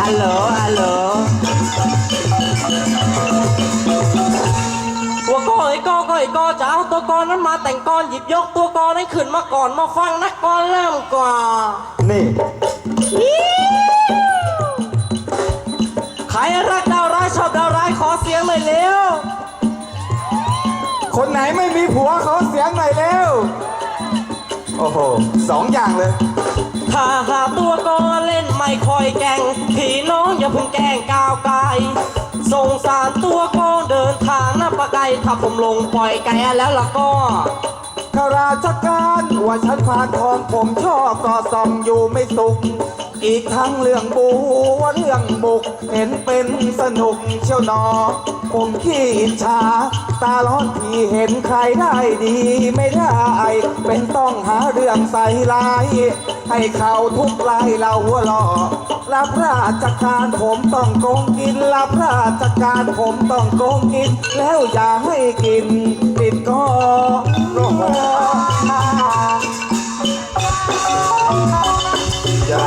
ฮัลโหลฮัลโหลหัวก้อไอ้ก้อก็ไอ้ก้อจะเอาตัวก้อนนั้นมาแต่งก้อหยิบยกตัวก้อนั้นขึ้นมาก่อนมาฟังนักกอเริ่มก่อนนี่ ใครรักดาวร้ายชอบดาวร้ายขอเสียงหน่อยเร็ว คนไหนไม่มีผัวขอเสียงหน่อยเร็ว โอ้โหสองอย่างเลย ถ้าหาตัวก้อ ค่อยแก่งพี่น้องอย่าเพิ่งแกล้งก้าวไกลสงสารตัวกรเดินทางหน้าปะไกลถ้าผมลงปล่อยแกแล้วล่ะก็ข้าราชการว่าฉันพานทองผมชอบก็ส่องอยู่ไม่สุข อีกทั้งเรื่องบูว่าเรื่องบุก เห็นเป็นสนุกเชียวหนอ ผมขี้อิจฉา ตาร้อนที่เห็นใครได้ดีไม่ได้ เป็นต้องหาเรื่องใส่ร้าย ให้เขาทุกรายเราหัวหล่อรับราชการผมต้องโกงกินรับราชการผมต้องโกงกิน แล้วอย่าให้กิน ติดก็รออย่า